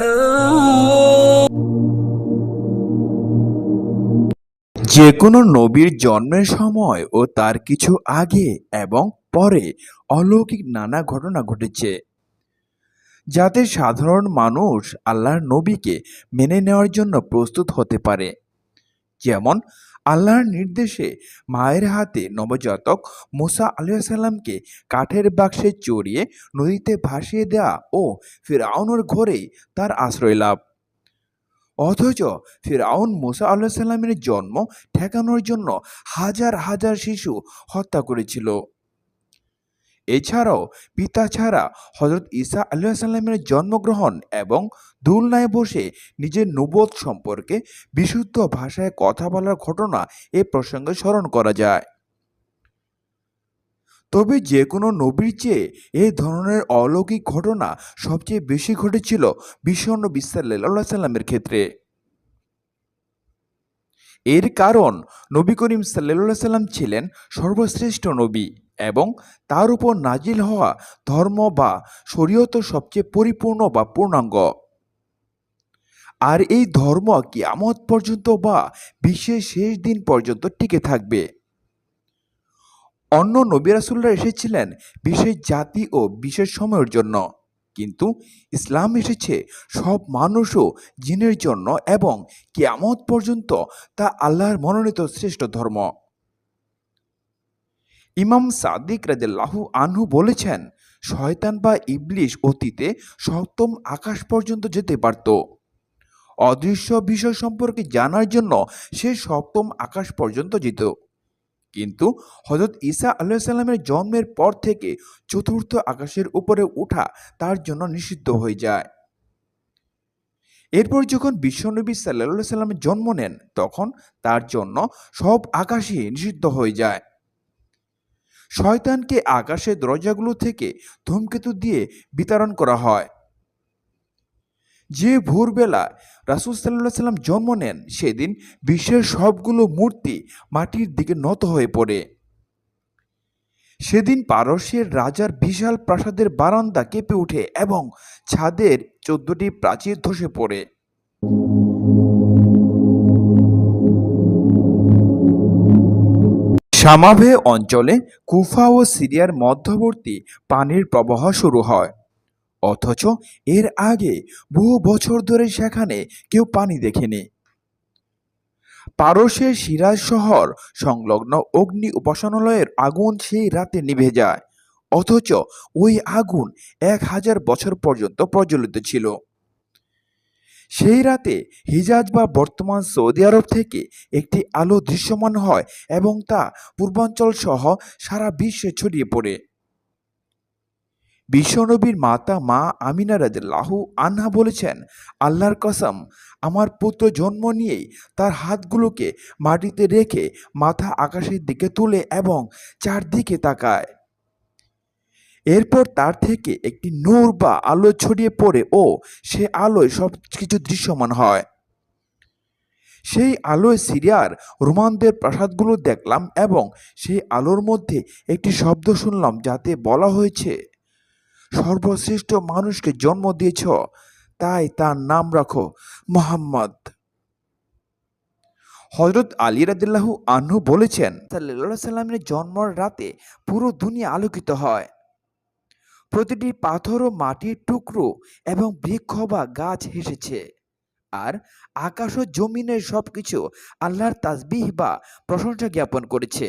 যে কোনো নবীর জন্মের সময় ও তার কিছু আগে এবং পরে অলৌকিক নানা ঘটনা ঘটেছে। যাতে সাধারণ মানুষ আল্লাহর নবীকে মেনে নেওয়ার জন্য প্রস্তুত হতে পারে। যেমন আল্লাহর নির্দেশে মায়ের হাতে নবজাতক মোসা আলাইসাল্লামকে কাঠের বাক্সে চড়িয়ে নদীতে ভাসিয়ে দেয়া ও ফিরাউনের ঘরেই তার আশ্রয় লাভ। অথচ ফিরাউন মোসা আল্লাহ সাল্লামের জন্ম ঠেকানোর জন্য হাজার হাজার শিশু হত্যা করেছিল। এছাড়াও পিতা ছাড়া হজরত ঈসা আল্লাহ সাল্লামের জন্মগ্রহণ এবং দুলনায় বসে নিজের নবোধ সম্পর্কে বিশুদ্ধ ভাষায় কথা বলার ঘটনা এ প্রসঙ্গে স্মরণ করা যায়। তবে যে কোনো নবীর চেয়ে এই ধরনের অলৌকিক ঘটনা সবচেয়ে বেশি ঘটেছিল বিশ্বনবী সাল্লাহ সাল্লামের ক্ষেত্রে। এর কারণ নবী করিম সাল্লাহ সাল্লাম ছিলেন সর্বশ্রেষ্ঠ নবী। এবং তার উপর নাজিল হওয়া ধর্ম বা শরীয়ত সবচেয়ে পরিপূর্ণ বা পূর্ণাঙ্গ। আর এই ধর্ম কিয়ামত পর্যন্ত বা বিশ্বের শেষ দিন পর্যন্ত টিকে থাকবে। অন্য নবী রাসুল্লাহ এসেছিলেন বিশেষ জাতি ও বিশেষ সময়ের জন্য। কিন্তু ইসলাম এসেছে সব মানুষ ও জিনের জন্য এবং কিয়ামত পর্যন্ত তা আল্লাহর মনোনীত শ্রেষ্ঠ ধর্ম। ইমাম সাদিক রাদিল্লাহু আনহু বলেছেন, শয়তান বা ইবলিশ অতীতে সপ্তম আকাশ পর্যন্ত যেতে পারত। অদৃশ্য বিষয় সম্পর্কে জানার জন্য সে সপ্তম আকাশ পর্যন্ত যেত। কিন্তু হজরত ঈসা আল্লাহ সাল্লামের জন্মের পর থেকে চতুর্থ আকাশের উপরে ওঠা তার জন্য নিষিদ্ধ হয়ে যায়। এরপর যখন বিশ্বনবী সাল্লা সাল্লামের জন্ম নেন, তখন তার জন্য সব আকাশই নিষিদ্ধ হয়ে যায়। শয়তানকে আকাশের দরজাগুলো থেকে ধূমকেতু দিয়ে বিতরণ করা হয়। যে ভোরবেলা রাসুল সাল্লাহ সাল্লাম জন্ম নেন, সেদিন বিশ্বের সবগুলো মূর্তি মাটির দিকে নত হয়ে পড়ে। সেদিন পারস্যের রাজার বিশাল প্রাসাদের বারান্দা কেঁপে ওঠে এবং ছাদের চোদ্দটি প্রাচীর ধসে পড়ে। সামাভে অঞ্চলে কুফা ও সিরিয়ার মধ্যবর্তী পানির প্রবাহ শুরু হয়। অথচ এর আগে বহু বছর ধরে সেখানে কেউ পানি দেখেনি। পারস্যের সিরাজ শহর সংলগ্ন অগ্নি উপাসনালয়ের আগুন সেই রাতে নিভে যায়। অথচ ওই আগুন এক হাজার বছর পর্যন্ত প্রজ্বলিত ছিল। সেই রাতে হিজাজ বা বর্তমান সৌদি আরব থেকে একটি আলো দৃশ্যমান হয় এবং তা পূর্বাঞ্চল সহ সারা বিশ্বে ছড়িয়ে পড়ে। বিশ্বনবীর মাতা মা আমিনা রাজু আনহা বলেছেন, আল্লাহর কসম, আমার পুত্র জন্ম নিয়েই তার হাতগুলোকে মাটিতে রেখে মাথা আকাশের দিকে তুলে এবং চারদিকে তাকায়। এরপর তার থেকে একটি নূর বা আলো ছড়িয়ে পড়ে ও সে আলোয় সব কিছু দৃশ্যমান হয়। সেই আলোয় সিরিয়ার রোমানদের প্রাসাদগুলো দেখলাম এবং সেই আলোর মধ্যে একটি শব্দ শুনলাম যাতে বলা হয়েছে, সর্বশ্রেষ্ঠ মানুষকে জন্ম দিয়েছ, তাই তার নাম রাখো মোহাম্মদ। হজরত আলী রাদিল্লাহু আনহু বলেছেন সাল্লাহ সাল্লামের জন্মর রাতে পুরো দুনিয়া আলোকিত হয়। প্রতিটি পাথর ও মাটির টুকরো এবং বৃক্ষ বা গাছ হেসেছে। আর আকাশ ও জমিনের সব কিছু আল্লাহর তাজবিহ বা প্রশংসা জ্ঞাপন করেছে।